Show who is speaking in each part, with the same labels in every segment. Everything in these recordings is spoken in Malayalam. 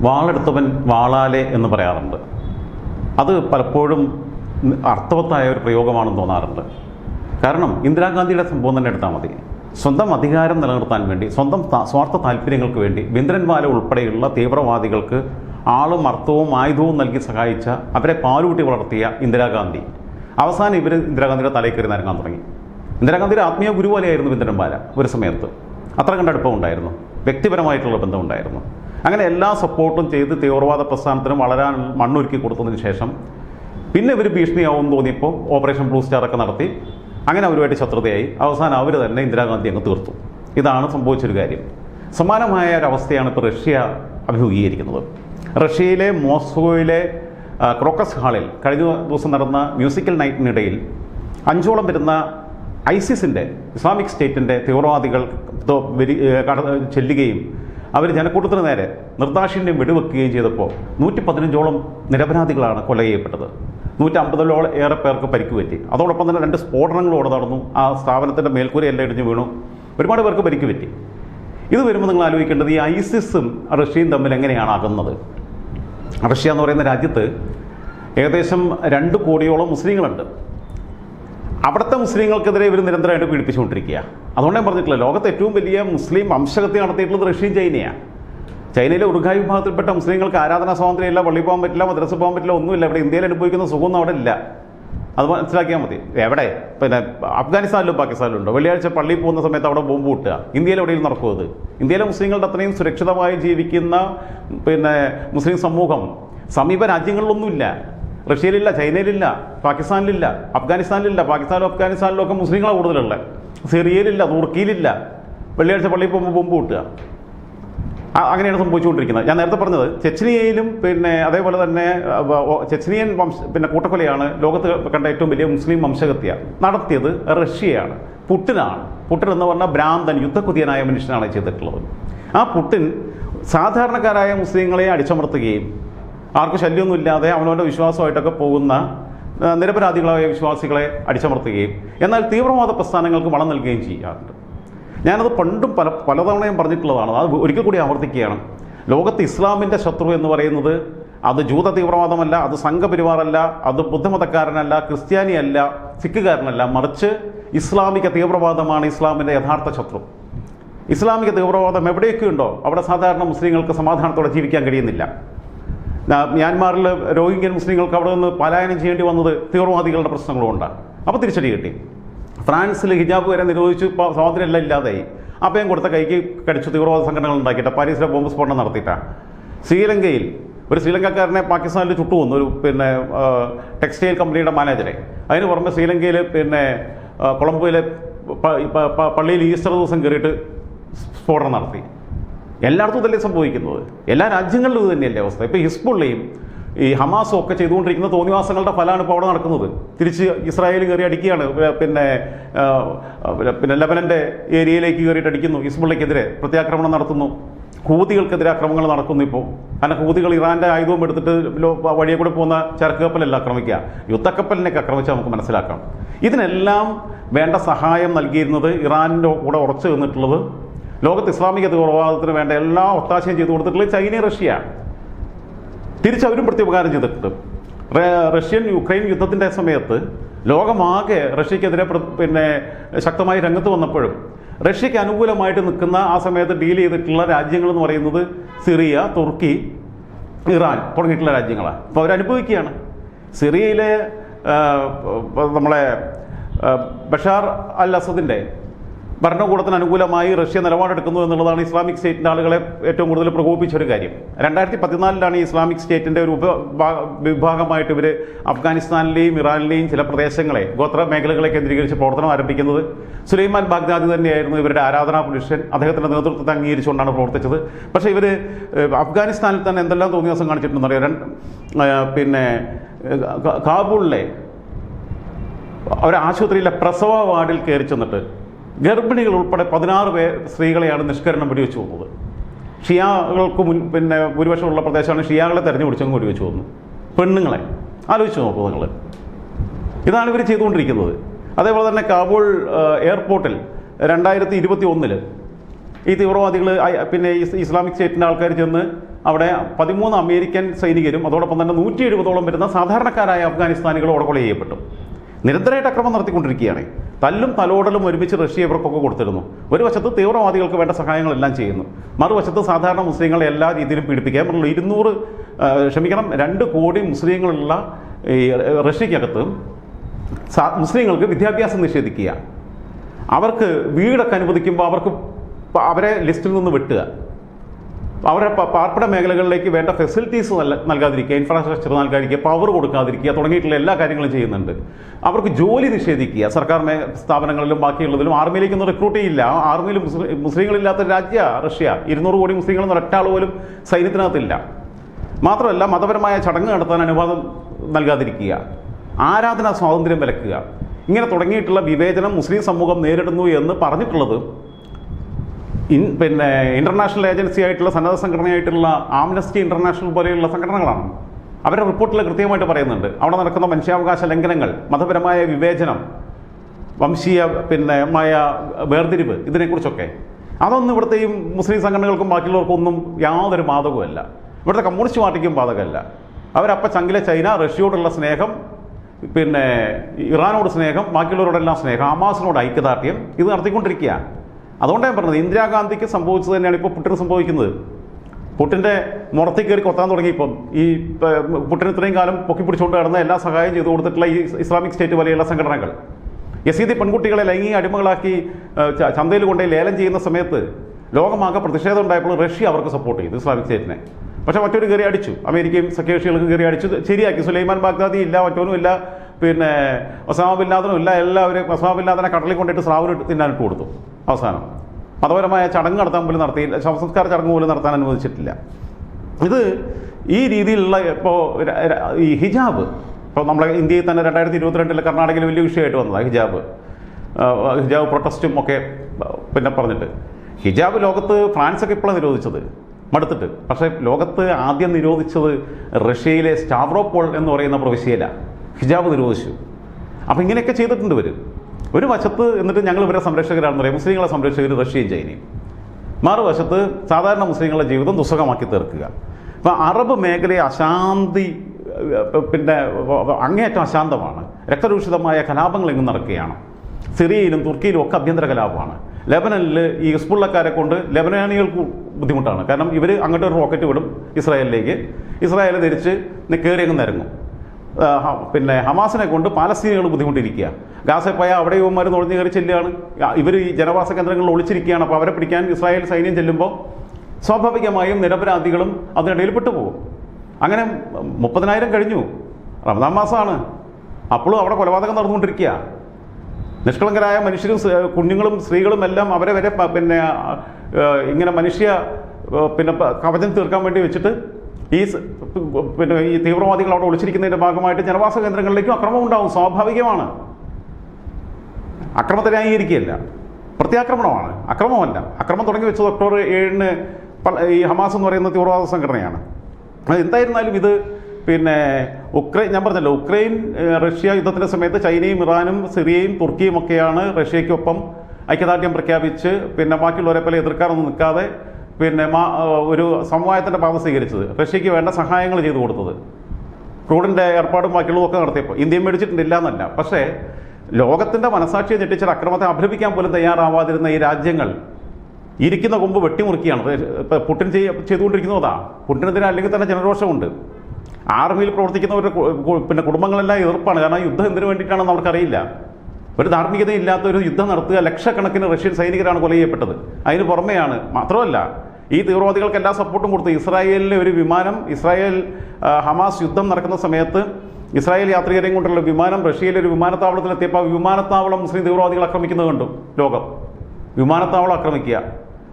Speaker 1: വാളെടുത്തവൻ വാളാലെ എന്ന് പറയാറുണ്ട്. അത് പലപ്പോഴും അർത്ഥവത്തായ ഒരു പ്രയോഗമാണെന്ന് തോന്നാറുണ്ട്. കാരണം ഇന്ദിരാഗാന്ധിയുടെ സംഭവം തന്നെ എടുത്താൽ മതി. സ്വന്തം അധികാരം നിലനിർത്താൻ വേണ്ടി സ്വന്തം സ്വാർത്ഥ താല്പര്യങ്ങൾക്ക് വേണ്ടി ബിന്ദ്രൻവാല ഉൾപ്പെടെയുള്ള തീവ്രവാദികൾക്ക് ആളും അർത്ഥവും ആയുധവും നൽകി സഹായിച്ച അവരെ പാലൂട്ടി വളർത്തിയ ഇന്ദിരാഗാന്ധി. അവസാനം ഇവർ ഇന്ദിരാഗാന്ധിയുടെ തലയിൽ കയറി നരങ്ങാൻ തുടങ്ങി. ഇന്ദിരാഗാന്ധിയുടെ ആത്മീയ ഗുരുപോലെയായിരുന്നു ബിന്ദ്രൻവാല ഒരു സമയത്ത്. അത്ര കണ്ട അടുപ്പം ഉണ്ടായിരുന്നു. വ്യക്തിപരമായിട്ടുള്ള ബന്ധമുണ്ടായിരുന്നു അങ്ങനെ എല്ലാ സപ്പോർട്ടും ചെയ്ത് തീവ്രവാദ പ്രസ്ഥാനത്തിന് വളരാൻ മണ്ണൊരുക്കി കൊടുത്തതിന് ശേഷം പിന്നെ ഇവർ ഭീഷണിയാവും തോന്നിയപ്പോൾ ഓപ്പറേഷൻ ബ്ലൂ സ്റ്റാർ ഒക്കെ നടത്തി. അങ്ങനെ അവരുമായിട്ട് ശത്രുതയായി. അവസാനം അവർ തന്നെ ഇന്ദിരാഗാന്ധി അങ്ങ് തീർത്തു. ഇതാണ് സംഭവിച്ചൊരു കാര്യം. സമാനമായ ഒരവസ്ഥയാണ് ഇപ്പോൾ റഷ്യ അഭിമുഖീകരിക്കുന്നത്. റഷ്യയിലെ മോസ്കോയിലെ ക്രോക്കസ് ഹാളിൽ കഴിഞ്ഞ ദിവസം നടന്ന മ്യൂസിക്കൽ നൈറ്റിനിടയിൽ അഞ്ചോളം വരുന്ന ഐസിസിന്റെ ഇസ്ലാമിക് സ്റ്റേറ്റിന്റെ തീവ്രവാദികൾ ചെല്ലുകയും അവർ ജനക്കൂട്ടത്തിന് നേരെ നിർദാക്ഷിണ്യം വെടിവെക്കുകയും ചെയ്തപ്പോൾ നൂറ്റി പതിനഞ്ചോളം നിരപരാധികളാണ് കൊല ചെയ്യപ്പെട്ടത്. നൂറ്റമ്പതിലോളം ഏറെ പേർക്ക് പരിക്ക് പറ്റി. അതോടൊപ്പം തന്നെ രണ്ട് സ്ഫോടനങ്ങളോടെ നടന്നു. ആ സ്ഥാപനത്തിന്റെ മേൽക്കൂരയെല്ലാം ഇടിഞ്ഞു വീണു. ഒരുപാട് പേർക്ക് പരിക്ക് പറ്റി. ഇത് വരുമ്പോൾ നിങ്ങൾ ആലോചിക്കേണ്ടത് ഈ ഐസിസും റഷ്യയും തമ്മിൽ എങ്ങനെയാണ് അകന്നത് റഷ്യ എന്ന് പറയുന്ന രാജ്യത്ത് ഏകദേശം രണ്ട് കോടിയോളം മുസ്ലിങ്ങളുണ്ട്. അവിടുത്തെ മുസ്ലിങ്ങൾക്കെതിരെ ഇവർ നിരന്തരമായിട്ട് പീഡിപ്പിച്ചുകൊണ്ടിരിക്കുക അതുകൊണ്ട് ഞാൻ പറഞ്ഞിട്ടില്ല ലോകത്തെ ഏറ്റവും വലിയ മുസ്ലിം വംശഹത്യ നടത്തിയിട്ടുള്ളത് റഷ്യയും ചൈനയാണ് ചൈനയിലെ ഉറുഗായ് വിഭാഗത്തിൽപ്പെട്ട മുസ്ലിങ്ങൾക്ക് ആരാധനാ സ്വാതന്ത്ര്യമില്ല പള്ളി പോകാൻ പറ്റില്ല മദ്രസ പോകാൻ പറ്റില്ല ഒന്നുമില്ല. ഇവിടെ ഇന്ത്യയിൽ അനുഭവിക്കുന്ന സുഖമൊന്നും അവിടെ ഇല്ല. അത് മനസ്സിലാക്കിയാൽ മതി. എവിടെ? പിന്നെ അഫ്ഗാനിസ്ഥാനിലും പാകിസ്ഥാനിലും ഉണ്ടോ? വെള്ളിയാഴ്ച പള്ളിയിൽ പോകുന്ന സമയത്ത് അവിടെ ബോംബ് കൂട്ടുക ഇന്ത്യയിൽ എവിടെയും നടക്കും അത്? ഇന്ത്യയിലെ മുസ്ലിങ്ങളുടെ അത്രയും സുരക്ഷിതമായി ജീവിക്കുന്ന പിന്നെ മുസ്ലിം സമൂഹം സമീപ രാജ്യങ്ങളിലൊന്നുമില്ല. റഷ്യയിലില്ല ചൈനയിലില്ല പാകിസ്ഥാനിലില്ല അഫ്ഗാനിസ്ഥാനിലില്ല പാകിസ്ഥാനിലും അഫ്ഗാനിസ്ഥാനിലും ഒക്കെ മുസ്ലിങ്ങളാണ് കൂടുതലുള്ളത് സിറിയയിലില്ല തുർക്കിയിലില്ല. വെള്ളിയാഴ്ച പള്ളിയിൽ പോകുമ്പോൾ ബോംബ് പൊട്ടുക. അങ്ങനെയാണ് സംഭവിച്ചുകൊണ്ടിരിക്കുന്നത്. ഞാൻ നേരത്തെ പറഞ്ഞത് ചെച്നിയയിലും പിന്നെ അതേപോലെ തന്നെ ചെച്നിയൻ വംശ പിന്നെ കൂട്ടക്കൊലയാണ് ലോകത്ത് കണ്ട ഏറ്റവും വലിയ മുസ്ലിം വംശഹത്യ നടത്തിയത് റഷ്യയാണ്. പുട്ടിനാണ്. പുട്ടിൻ എന്ന് പറഞ്ഞാൽ ഭ്രാന്തൻ യുദ്ധക്കുതിയനായ മനുഷ്യനാണ് ചെയ്തിട്ടുള്ളത്. ആ പുട്ടിൻ സാധാരണക്കാരായ മുസ്ലിങ്ങളെ അടിച്ചമർത്തുകയും ആർക്കും ശല്യമൊന്നുമില്ലാതെ അവനവന്റെ വിശ്വാസമായിട്ടൊക്കെ പോകുന്ന നിരപരാധികളായ വിശ്വാസികളെ അടിച്ചമർത്തുകയും എന്നാൽ തീവ്രവാദ പ്രസ്ഥാനങ്ങൾക്ക് വളം നൽകുകയും ചെയ്യാറുണ്ട്. ഞാനത് പണ്ടും പല പലതവണയും പറഞ്ഞിട്ടുള്ളതാണ്. അത് ഒരിക്കൽ കൂടി ആവർത്തിക്കുകയാണ്. ലോകത്ത് ഇസ്ലാമിന്റെ ശത്രു എന്ന് പറയുന്നത് അത് ജൂത തീവ്രവാദമല്ല അത് സംഘപരിവാറല്ല അത് ബുദ്ധമതക്കാരനല്ല ക്രിസ്ത്യാനിയല്ല സിഖുകാരനല്ല. മറിച്ച് ഇസ്ലാമിക തീവ്രവാദമാണ് ഇസ്ലാമിന്റെ യഥാർത്ഥ ശത്രു. ഇസ്ലാമിക തീവ്രവാദം എവിടെയൊക്കെ ഉണ്ടോ അവിടെ സാധാരണ മുസ്ലിങ്ങൾക്ക് സമാധാനത്തോടെ ജീവിക്കാൻ കഴിയുന്നില്ല. മ്യാൻമാറിൽ രോഹിംഗ്യൻ മുസ്ലിങ്ങൾക്ക് അവിടെ നിന്ന് പലായനം ചെയ്യേണ്ടി വന്നത് തീവ്രവാദികളുടെ പ്രശ്നങ്ങളും പ്രശ്നങ്ങളുകൊണ്ടാണ്. അപ്പോൾ തിരിച്ചടി കിട്ടി. ഫ്രാൻസിൽ ഹിജാബ് വരെ നിരോധിച്ചു ഇപ്പോൾ സ്വാതന്ത്ര്യമെല്ലാം ഇല്ലാതായി. അഭയം കൊടുത്ത കൈക്ക് കടിച്ചു തീവ്രവാദ സംഘടനകൾ ഉണ്ടാക്കിയിട്ട് പാരീസിലെ ബോംബ് സ്ഫോടനം നടത്തിയിട്ടാണ് ശ്രീലങ്കയിൽ ഒരു ശ്രീലങ്കക്കാരനെ പാകിസ്ഥാനിൽ ചുട്ടുകൊന്നു ഒരു പിന്നെ ടെക്സ്റ്റൈൽ കമ്പനിയുടെ മാനേജറെ. അതിന് പുറമെ ശ്രീലങ്കയിൽ പിന്നെ കൊളംബോയിലെ പള്ളിയിൽ ഈസ്റ്റർ ദിവസം കയറിയിട്ട് സ്ഫോടനം നടത്തി. എല്ലായിടത്തും ഇതല്ലേ സംഭവിക്കുന്നത്. എല്ലാ രാജ്യങ്ങളിലും ഇത് തന്നെയല്ലേ അവസ്ഥ. ഇപ്പോൾ ഹിസ്ബുള്ളയും ഈ ഹമാസും ഒക്കെ ചെയ്തുകൊണ്ടിരിക്കുന്ന തോന്നിവാസങ്ങളുടെ ഫലമാണ് ഇപ്പോൾ അവിടെ നടക്കുന്നത്. തിരിച്ച് ഇസ്രായേൽ കയറി അടിക്കുകയാണ്. പിന്നെ പിന്നെ ലബനന്റെ ഏരിയയിലേക്ക് കയറിയിട്ട് അടിക്കുന്നു ഹിസ്ബുള്ളയ്ക്കെതിരെ പ്രത്യാക്രമണം നടത്തുന്നു. ഹൂതികൾക്കെതിരെ അക്രമങ്ങൾ നടക്കുന്നു ഇപ്പോൾ കാരണം ഹൂതികൾ ഇറാന്റെ ആയുധവും എടുത്തിട്ട് വഴിയെ കൂടെ പോകുന്ന ചരക്ക് കപ്പലല്ല ആക്രമിക്കുക. യുദ്ധക്കപ്പലിനെയൊക്കെ ആക്രമിച്ചാൽ നമുക്ക് മനസ്സിലാക്കാം. ഇതിനെല്ലാം വേണ്ട സഹായം നൽകിയിരുന്നത് ഇറാനിന്റെ കൂടെ ഉറച്ചു നിന്നിട്ടുള്ളത് ലോകത്ത് ഇസ്ലാമിക തീവ്രവാദത്തിന് വേണ്ട എല്ലാ ഒത്താശയും ചെയ്തു കൊടുത്തിട്ടുള്ളത് ചൈനയും റഷ്യ തിരിച്ചവരും പ്രത്യുപകാരം ചെയ്തിട്ടുണ്ട്. റഷ്യൻ യുക്രൈൻ യുദ്ധത്തിന്റെ സമയത്ത് ലോകമാകെ റഷ്യക്കെതിരെ പിന്നെ ശക്തമായി രംഗത്ത് വന്നപ്പോഴും റഷ്യക്ക് അനുകൂലമായിട്ട് നിൽക്കുന്ന ആ സമയത്ത് ഡീൽ ചെയ്തിട്ടുള്ള രാജ്യങ്ങൾ എന്ന് പറയുന്നത് സിറിയ തുർക്കി ഇറാൻ തുടങ്ങിയിട്ടുള്ള രാജ്യങ്ങളാണ്. അപ്പോൾ അവരനുഭവിക്കുകയാണ് സിറിയയിലെ നമ്മളെ ബഷാർ അൽ അസദിന്റെ ഭരണകൂടത്തിന് അനുകൂലമായി റഷ്യ നിലപാടെടുക്കുന്നു എന്നുള്ളതാണ് ഇസ്ലാമിക് സ്റ്റേറ്റിന്റെ ആളുകളെ ഏറ്റവും കൂടുതൽ പ്രകോപിപ്പിച്ച ഒരു കാര്യം. രണ്ടായിരത്തി പതിനാലിലാണ് ഇസ്ലാമിക് സ്റ്റേറ്റിന്റെ ഒരു വിഭാഗമായിട്ട് ഇവർ അഫ്ഗാനിസ്ഥാനിലെയും ഇറാനിലെയും ചില പ്രദേശങ്ങളെ ഗോത്ര മേഖലകളെ കേന്ദ്രീകരിച്ച് പ്രവർത്തനം ആരംഭിക്കുന്നത്. സുലൈമാൻ ബാഗ്ദാദി തന്നെയായിരുന്നു ഇവരുടെ ആരാധനാ പുരുഷൻ. അദ്ദേഹത്തിന്റെ നേതൃത്വത്തെ അംഗീകരിച്ചുകൊണ്ടാണ് പ്രവർത്തിച്ചത്. പക്ഷേ ഇവർ അഫ്ഗാനിസ്ഥാനിൽ തന്നെ എന്തെല്ലാം തോന്നിയ ദിവസം കാണിച്ചിട്ടുണ്ടെന്ന് അറിയാം. പിന്നെ കാബൂളിലെ ഒരു ആശുപത്രിയിലെ പ്രസവ വാർഡിൽ കയറി ചെന്നിട്ട് ഗർഭിണികൾ ഉൾപ്പെടെ പതിനാറ് പേർ സ്ത്രീകളെയാണ് നിഷ്കരണം വെടിവെച്ച് പോകുന്നത്. ഷിയാകൾക്ക് മുൻ പിന്നെ ഭൂരിപക്ഷമുള്ള പ്രദേശമാണ് ഷിയാകളെ തെരഞ്ഞു പിടിച്ചങ്ങ് വെടിവെച്ച് പോകുന്നു പെണ്ണുങ്ങളെ. ആലോചിച്ച് നോക്കൂ നിങ്ങൾ. ഇതാണ് ഇവർ ചെയ്തുകൊണ്ടിരിക്കുന്നത്. അതേപോലെ തന്നെ കാബൂൾ എയർപോർട്ടിൽ രണ്ടായിരത്തി ഇരുപത്തി ഒന്നിൽ ഈ തീവ്രവാദികൾ പിന്നെ ഇസ്ലാമിക് സ്റ്റേറ്റിന്റെ ആൾക്കാർ ചെന്ന് അവിടെ പതിമൂന്ന് അമേരിക്കൻ സൈനികരും അതോടൊപ്പം തന്നെ നൂറ്റി എഴുപതോളം വരുന്ന സാധാരണക്കാരായ അഫ്ഗാനിസ്ഥാനികളും അവിടെ ചെയ്യപ്പെട്ടു. നിരന്തരമായിട്ട് അക്രമം നടത്തിക്കൊണ്ടിരിക്കുകയാണ്. തല്ലും തലോടലും ഒരുമിച്ച് റഷ്യ ഇവർക്കൊക്കെ കൊടുത്തിരുന്നു. ഒരു വശത്ത് തീവ്രവാദികൾക്ക് വേണ്ട സഹായങ്ങളെല്ലാം ചെയ്യുന്നു. മറുവശത്ത് സാധാരണ മുസ്ലിങ്ങളെ എല്ലാ രീതിയിലും പീഡിപ്പിക്കാൻ പറഞ്ഞു ഇരുന്നൂറ് ക്ഷമിക്കണം രണ്ട് കോടി മുസ്ലിങ്ങളുള്ള ഈ റഷ്യക്കകത്ത് മുസ്ലിങ്ങൾക്ക് വിദ്യാഭ്യാസം നിഷേധിക്കുക. അവർക്ക് വീടൊക്കെ അനുവദിക്കുമ്പോൾ അവർക്ക് അവരെ ലിസ്റ്റിൽ നിന്ന് വെട്ടുക. അവരെ പാർപ്പിട മേഖലകളിലേക്ക് വേണ്ട ഫെസിലിറ്റീസ് നൽ- നൽകാതിരിക്കുക ഇൻഫ്രാസ്ട്രക്ചർ നൽകാതിരിക്കുക പവർ കൊടുക്കാതിരിക്കുക തുടങ്ങിയിട്ടുള്ള എല്ലാ കാര്യങ്ങളും ചെയ്യുന്നുണ്ട്. അവർക്ക് ജോലി നിഷേധിക്കുക. സർക്കാർ സ്ഥാപനങ്ങളിലും ബാക്കിയുള്ളതിലും ആർമിയിലേക്കൊന്നും റിക്രൂട്ട് ചെയ്യില്ല. ആർമിയിൽ മുസ്ലിം മുസ്ലിങ്ങളില്ലാത്ത രാജ്യ റഷ്യ. ഇരുന്നൂറ് കോടി മുസ്ലിങ്ങളെന്ന് ഒരൊറ്റാൾ പോലും സൈന്യത്തിനകത്തില്ല. മാത്രമല്ല മതപരമായ ചടങ്ങ് നടത്താൻ അനുവാദം നൽകാതിരിക്കുക. ആരാധനാ സ്വാതന്ത്ര്യം വിലക്കുക. ഇങ്ങനെ തുടങ്ങിയിട്ടുള്ള വിവേചനം മുസ്ലിം സമൂഹം നേരിടുന്നു എന്ന് പറഞ്ഞിട്ടുള്ളത് ഇൻ പിന്നെ ഇന്റർനാഷണൽ ഏജൻസി ആയിട്ടുള്ള സന്നദ്ധ സംഘടനയായിട്ടുള്ള ആംനസ്റ്റി ഇന്റർനാഷണൽ പോലെയുള്ള സംഘടനകളാണ്. അവരുടെ റിപ്പോർട്ടിൽ കൃത്യമായിട്ട് പറയുന്നുണ്ട്. അവിടെ നടക്കുന്ന മനുഷ്യാവകാശ ലംഘനങ്ങൾ മതപരമായ വിവേചനം വംശീയ പിന്നെ മായ വേർതിരിവ് ഇതിനെക്കുറിച്ചൊക്കെ. അതൊന്നും ഇവിടുത്തെയും മുസ്ലിം സംഘടനകൾക്കും ബാക്കിയുള്ളവർക്കും ഒന്നും യാതൊരു ബാധകവുമല്ല. ഇവിടുത്തെ കമ്മ്യൂണിസ്റ്റ് പാർട്ടിക്കും ബാധകമല്ല. അവരപ്പ ചങ്കിലെ ചൈന റഷ്യയോടുള്ള സ്നേഹം പിന്നെ ഇറാനോട് സ്നേഹം ബാക്കിയുള്ളവരോടെല്ലാം സ്നേഹം ഹമാസിനോട് ഐക്യദാർഢ്യം ഇത് നടത്തിക്കൊണ്ടിരിക്കുക അതുകൊണ്ടാണ് പറഞ്ഞത് ഇന്ദിരാഗാന്ധിക്ക് സംഭവിച്ചത് തന്നെയാണ് ഇപ്പോൾ പുട്ടിന് സംഭവിക്കുന്നത്. പുട്ടിന്റെ മുറത്തിൽ കയറി കൊത്താൻ തുടങ്ങി ഇപ്പം. ഈ പുട്ടിന് ഇത്രയും കാലം പൊക്കി പിടിച്ചുകൊണ്ട് കിടന്ന എല്ലാ സഹായം ചെയ്തു കൊടുത്തിട്ടുള്ള ഈ ഇസ്ലാമിക് സ്റ്റേറ്റ് പോലെയുള്ള സംഘടനകൾ. യസീദി പെൺകുട്ടികളെ ലൈംഗിക അടിമകളാക്കി ചന്തയിൽ കൊണ്ടുപോയി ലേലം ചെയ്യുന്ന സമയത്ത് ലോകമാകെ പ്രതിഷേധം ഉണ്ടായപ്പോൾ റഷ്യ അവർക്ക് സപ്പോർട്ട് ചെയ്തു ഇസ്ലാമിക് സ്റ്റേറ്റിനെ. പക്ഷേ മറ്റൊരു കയറി അടിച്ചു. അമേരിക്കയും സഖ്യകക്ഷികൾക്ക് കയറി അടിച്ചു. ശരിയാക്കി. സുലൈമാൻ ബാഗ്ദാദി ഇല്ല മറ്റോനും ഇല്ല. പിന്നെ ഒസാമ ബിൻ ലാദനും ഇല്ല. എല്ലാവരും ഒസാമ ബിൻ ലാദനെ കടലിൽ കൊണ്ടിട്ട് സ്രാവിന് തിന്നാനിട്ട് കൊടുത്തു. അവസാനം. മതപരമായ ചടങ്ങ് നടത്താൻ പോലും നടത്തിയില്ല. ശവസംസ്കാര ചടങ്ങ് പോലും നടത്താൻ അനുവദിച്ചിട്ടില്ല. ഇത് ഈ രീതിയിലുള്ള ഇപ്പോൾ ഈ ഹിജാബ് ഇപ്പോൾ നമ്മളെ ഇന്ത്യയിൽ തന്നെ രണ്ടായിരത്തി ഇരുപത്തിരണ്ടിൽ കർണാടകയിൽ വലിയ വിഷയമായിട്ട് വന്നതാണ് ഹിജാബ്. ഹിജാബ് പ്രൊട്ടസ്റ്റും ഒക്കെ പിന്നെ പറഞ്ഞിട്ട്. ഹിജാബ് ലോകത്ത് ഫ്രാൻസൊക്കെ ഇപ്പോഴാണ് നിരോധിച്ചത്. മടുത്തിട്ട്. പക്ഷേ ലോകത്ത് ആദ്യം നിരോധിച്ചത് റഷ്യയിലെ സ്റ്റാവ്രോപോൾ എന്ന് പറയുന്ന പ്രവിശ്യയിലാണ് ഹിജാബ് നിരോധിച്ചു. അപ്പോൾ ഇങ്ങനെയൊക്കെ ചെയ്തിട്ടുണ്ട് ഇവർ ഒരു വശത്ത് എന്നിട്ട് ഞങ്ങൾ ഇവരെ സംരക്ഷകരാണെന്ന് പറയും. മുസ്ലിങ്ങളെ സംരക്ഷകർ റഷ്യയും ചൈനയും. മറുവശത്ത് സാധാരണ മുസ്ലിങ്ങളുടെ ജീവിതം ദുസ്സഹമാക്കി തീർക്കുക. അപ്പോൾ അറബ് മേഖലയെ അശാന്തി പിന്നെ അങ്ങേയറ്റം അശാന്തമാണ്. രക്തരൂഷിതമായ കലാപങ്ങൾ എങ്ങും നടക്കുകയാണ്. സിറിയയിലും തുർക്കിയിലും ഒക്കെ അഭ്യന്തര കലാപമാണ്. ലെബനനിൽ ഈ ഹിസ്ബുള്ളക്കാരെ കൊണ്ട് ലെബനാനികൾക്ക് ബുദ്ധിമുട്ടാണ്. കാരണം ഇവർ അങ്ങോട്ട് ഒരു റോക്കറ്റ് വിടും ഇസ്രായേലിലേക്ക്. ഇസ്രായേൽ തിരിച്ച് കയറി അങ്ങ് നിരങ്ങും. പിന്നെ ഹമാസിനെ കൊണ്ട് പാലസ്തീനികൾ ബുദ്ധിമുട്ടിരിക്കുക. ഗാസെ പോയ അവിടെ യുവന്മാർ നുഴഞ്ഞു കയറി ചെല്ലുകയാണ്. ഇവർ ഈ ജനവാസ കേന്ദ്രങ്ങളിൽ ഒളിച്ചിരിക്കുകയാണ്. അപ്പോൾ അവരെ പിടിക്കാൻ ഇസ്രായേൽ സൈന്യം ചെല്ലുമ്പോൾ സ്വാഭാവികമായും നിരപരാധികളും അതിനിടയിൽ പെട്ടുപോകും. അങ്ങനെ മുപ്പതിനായിരം കഴിഞ്ഞു. റമദാൻ മാസമാണ്. അപ്പോഴും അവിടെ കൊലപാതകം നടന്നുകൊണ്ടിരിക്കുക. നിഷ്കളങ്കരായ മനുഷ്യരും കുഞ്ഞുങ്ങളും സ്ത്രീകളും എല്ലാം അവരെ വരെ പിന്നെ ഇങ്ങനെ മനുഷ്യ പിന്നെ കവചം തീർക്കാൻ വേണ്ടി വെച്ചിട്ട് ഈ പിന്നെ ഈ തീവ്രവാദികൾ അവിടെ ഒളിച്ചിരിക്കുന്നതിന്റെ ഭാഗമായിട്ട് ജനവാസ കേന്ദ്രങ്ങളിലേക്കും അക്രമം ഉണ്ടാവും സ്വാഭാവികമാണ്. അക്രമത്തെ ന്യായീകരിക്കുകയല്ല. പ്രത്യാക്രമണമാണ്. അക്രമമല്ല. അക്രമം തുടങ്ങി വെച്ചത് ഒക്ടോബർ ഏഴിന് ഈ ഹമാസ് എന്ന് പറയുന്ന തീവ്രവാദ സംഘടനയാണ്. എന്തായിരുന്നാലും ഇത് പിന്നെ ഉക്രൈൻ ഞാൻ പറഞ്ഞല്ലോ ഉക്രൈൻ റഷ്യ യുദ്ധത്തിന്റെ സമയത്ത് ചൈനയും ഇറാനും സിറിയയും തുർക്കിയും ഒക്കെയാണ് റഷ്യയ്ക്കൊപ്പം ഐക്യദാർഢ്യം പ്രഖ്യാപിച്ച് പിന്നെ ബാക്കിയുള്ളവരെ പോലെ എതിർക്കാറൊന്നും നിൽക്കാതെ പിന്നെ ഒരു സമവായത്തിന്റെ പാത സ്വീകരിച്ചത്. റഷ്യയ്ക്ക് വേണ്ട സഹായങ്ങൾ ചെയ്തു കൊടുത്തത്. ക്രൂഡിന്റെ ഏർപ്പാടും ബാക്കിയുള്ളതും ഒക്കെ നടത്തിയപ്പോൾ ഇന്ത്യയും മേടിച്ചിട്ടില്ല എന്നല്ല പക്ഷേ ലോകത്തിന്റെ മനസാക്ഷിയെ ഞെട്ടിച്ചൊരു അക്രമത്തെ അഭിലപിക്കാൻ പോലും തയ്യാറാവാതിരുന്ന ഈ രാജ്യങ്ങൾ ഇരിക്കുന്ന കൊമ്പ് വെട്ടിമുറുക്കിയാണ്. ഇപ്പം പുട്ടിൻ ചെയ്യ ചെയ്തുകൊണ്ടിരിക്കുന്നതാ. പുട്ടിനെതിരെ അല്ലെങ്കിൽ തന്നെ ജനരോഷമുണ്ട്. ആർമിയിൽ പ്രവർത്തിക്കുന്നവരുടെ പിന്നെ കുടുംബങ്ങളെല്ലാം എതിർപ്പാണ്. കാരണം യുദ്ധം എന്തിനു വേണ്ടിയിട്ടാണെന്ന് അവർക്കറിയില്ല. ഒരു ധാർമ്മികതയില്ലാത്ത ഒരു യുദ്ധം നടത്തുക ലക്ഷക്കണക്കിന് റഷ്യൻ സൈനികരാണ് കൊല ചെയ്യപ്പെട്ടത്. അതിന് പുറമെയാണ് മാത്രമല്ല ഈ തീവ്രവാദികൾക്ക് എല്ലാ സപ്പോർട്ടും കൊടുത്തു. ഇസ്രായേലിലെ ഒരു വിമാനം ഇസ്രായേൽ ഹമാസ് യുദ്ധം നടക്കുന്ന സമയത്ത് ഇസ്രായേൽ യാത്രികരെയും കൊണ്ടുള്ള വിമാനം റഷ്യയിലെ ഒരു വിമാനത്താവളത്തിലെത്തിയപ്പോൾ ആ വിമാനത്താവളം മുസ്ലിം തീവ്രവാദികൾ ആക്രമിക്കുന്നത് കണ്ടു ലോകം. വിമാനത്താവളം ആക്രമിക്കുക.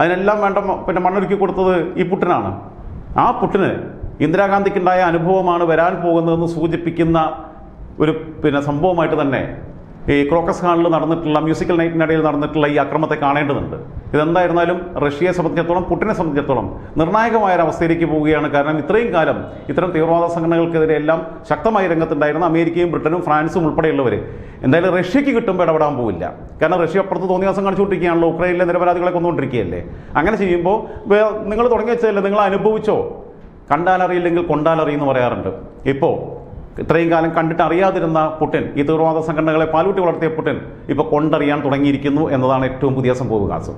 Speaker 1: അതിനെല്ലാം വേണ്ട പിന്നെ മണ്ണൊരുക്കി കൊടുത്തത് ഈ പുട്ടിനാണ്. ആ പുട്ടിന് ഇന്ദിരാഗാന്ധിക്കുണ്ടായ അനുഭവമാണ് വരാൻ പോകുന്നതെന്ന് സൂചിപ്പിക്കുന്ന ഒരു പിന്നെ സംഭവമായിട്ട് തന്നെ ഈ ക്രോക്കസ് ഹാളിൽ നടന്നിട്ടുള്ള മ്യൂസിക്കൽ നൈറ്റിനിടയിൽ നടന്നിട്ടുള്ള ഈ അക്രമത്തെ കാണേണ്ടതുണ്ട്. ഇതെന്തായിരുന്നാലും റഷ്യയെ സംബന്ധിച്ചിടത്തോളം പുട്ടിനെ സംബന്ധിച്ചിടത്തോളം നിർണായകമായ ഒരു അവസ്ഥയിലേക്ക് പോവുകയാണ്. കാരണം ഇത്രയും കാലം ഇത്തരം തീവ്രവാദ സംഘടനകൾക്കെതിരെ എല്ലാം ശക്തമായി രംഗത്തുണ്ടായിരുന്ന അമേരിക്കയും ബ്രിട്ടനും ഫ്രാൻസും ഉൾപ്പെടെയുള്ളവർ എന്തായാലും റഷ്യയ്ക്ക് കിട്ടുമ്പോൾ ഇടപെടാൻ പോവില്ല. കാരണം റഷ്യ അപ്പുറത്ത് തോന്നിയ ദിവസം കാണിച്ചുകൊണ്ടിരിക്കുകയാണല്ലോ ഉക്രൈനിലെ നിരപരാധികളെ കൊന്നുകൊണ്ടിരിക്കുകയല്ലേ? അങ്ങനെ ചെയ്യുമ്പോൾ നിങ്ങൾ തുടങ്ങി വെച്ചതല്ലേ? നിങ്ങൾ അനുഭവിച്ചോ? കണ്ടാലറിയില്ലെങ്കിൽ കൊണ്ടാലറിയെന്ന് പറയാറുണ്ട്. ഇപ്പോൾ ഇത്രയും കാലം കണ്ടിട്ട് അറിയാതിരുന്ന പുടിൻ ഈ തീവ്രവാദ സംഘടനകളെ പാലൂട്ടി വളർത്തിയ പുടിൻ ഇപ്പോൾ കൊണ്ടറിയാൻ തുടങ്ങിയിരിക്കുന്നു എന്നതാണ് ഏറ്റവും പുതിയ സംഭവവികാസം.